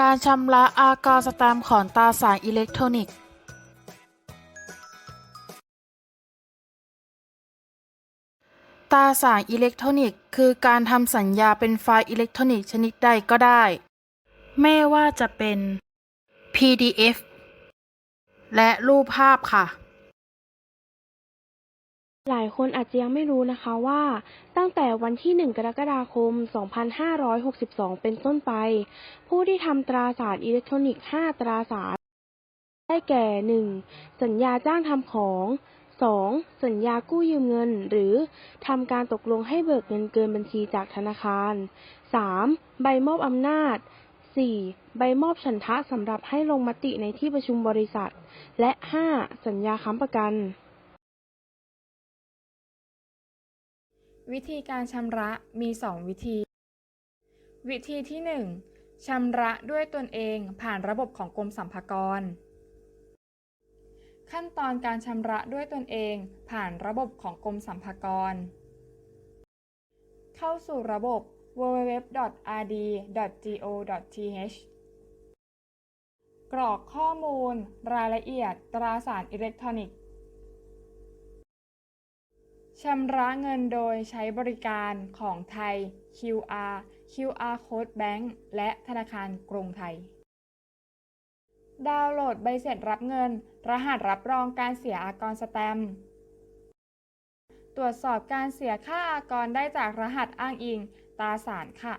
การชำระอากรสแตมป์ของตราสารอิเล็กทรอนิกส์ตราสารอิเล็กทรอนิกส์คือการทำสัญญาเป็นไฟล์อิเล็กทรอนิกส์ชนิดใดก็ได้ ไม่ว่าจะเป็น PDF และรูปภาพค่ะ หลายคนอาจจะยังไม่รู้นะคะว่าตั้งแต่วันที่ 1 กรกฎาคม 2562 เป็นต้นไป ผู้ที่ทำตราสารอิเล็กทรอนิกส์ 5 ตราสาร ได้แก่ 1. สัญญาจ้างทำของ 2. สัญญากู้ยืมเงิน หรือทำการตกลงให้เบิกเงินเกินบัญชีจากธนาคาร 3. ใบมอบอำนาจ 4. ใบมอบฉันทะสำหรับให้ลงมติในที่ประชุมบริษัท และ 5. สัญญาค้ำประกัน วิธีการชำระมี 2 วิธี วิธีที่ 1ชำระด้วยตนเองผ่านระบบของกรมสรรพากร ขั้นตอนการชำระด้วยตนเองผ่านระบบของกรมสรรพากร เข้าสู่ระบบ www.rd.go.th กรอกข้อมูล รายละเอียด ตราสารอิเล็กทรอนิกส์ ชำระเงินโดยใช้บริการของไทย QR QR Code Bank และธนาคารกรุงไทย ดาวน์โหลดใบเสร็จรับเงิน รหัสรับรองการเสียอากรสแตมตรวจสอบการเสียค่าอากรได้จากรหัสอ้างอิงตราสารค่ะ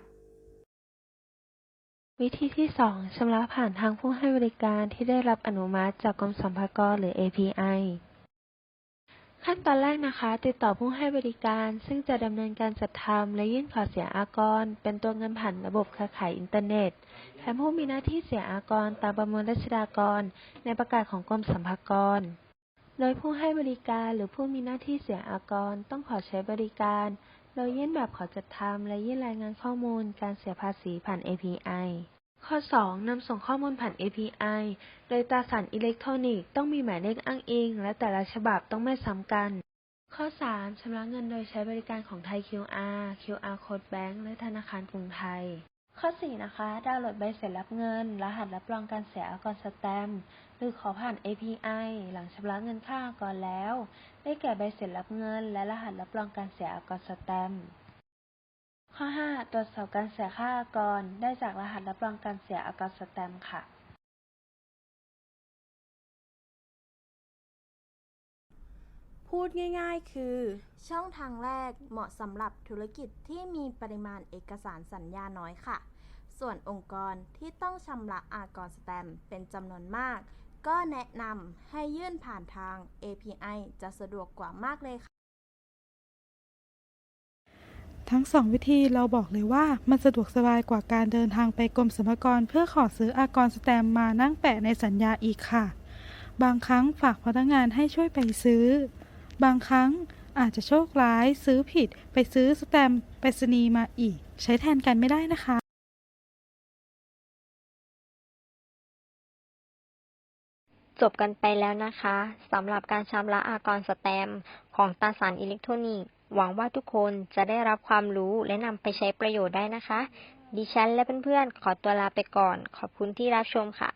วิธีที่ 2ชำระผ่านทางผู้ให้บริการที่ได้รับอนุมัติจากกรมสรรพากรหรือ API ขั้นตอนแรกนะคะ ติดต่อผู้ให้บริการ ซึ่งจะดำเนินการจัดทำและยื่นขอเสียอากร เป็นตัวเงินผ่านระบบเครือข่ายอินเทอร์เน็ตแทนผู้มีหน้าที่เสียอากรตามประมวลรัชดากร ในประกาศของกรมสรรพากร โดยผู้ให้บริการหรือผู้มีหน้าที่เสียอากรต้องขอใช้บริการ โดยยื่นแบบขอจัดทำและยื่นรายงานข้อมูลการเสียภาษีผ่าน API ข้อ 2. นำส่งข้อมูลผ่าน API โดยตราสารอิเล็กทรอนิกส์ต้องมีหมายเลขอ้างอิง และแต่ละฉบับต้องไม่ซ้ำกัน ข้อ 3. ชำระเงินโดยใช้บริการของไทย QR QR Code Bank และธนาคารกรุงไทย ข้อ 4 นะคะ ดาวน์โหลดใบเสร็จรับเงิน รหัสรับรองการเสียอากรสแตมป์หรือขอผ่าน API หลังชำระเงินค่าอากรแล้ว ได้แก่ใบเสร็จรับเงิน และรหัสรับรองการเสียอากรสแตมป์ ข้อ 5 ตรวจสอบการเสียค่าอากร ได้จากรหัสรับรองการเสียอากรสแตมค่ะ พูดง่ายๆ คือ ช่องทางแรกเหมาะสำหรับธุรกิจที่มีปริมาณเอกสารสัญญาน้อยค่ะ ส่วนองค์กรที่ต้องชำระอากรสแตมเป็นจำนวนมาก ก็แนะนำให้ยื่นผ่านทาง API จะสะดวกกว่ามากเลยค่ะ ทั้งสองวิธีเราบอกเลยว่ามันสะดวกสบายกว่าการเดินทางไปกรมสรรพากรเพื่อขอซื้ออากรสแตมมานั่งแปะในสัญญาอีกค่ะ บางครั้งฝากพนักงานให้ช่วยไปซื้อ บางครั้งอาจจะโชคร้ายซื้อผิด ไปซื้อสแตมป์ไปรษณีย์มาอีก ใช้แทนกันไม่ได้นะคะจบกันไปแล้วนะคะสำหรับการชำระอากรสแตม ของตราสารอิเล็กทรอนิกส์ หวังว่าทุกคนจะได้รับความรู้และนำไปใช้ประโยชน์ได้นะคะ ดิฉันและเพื่อนๆ ขอตัวลาไปก่อน ขอบคุณที่รับชมค่ะ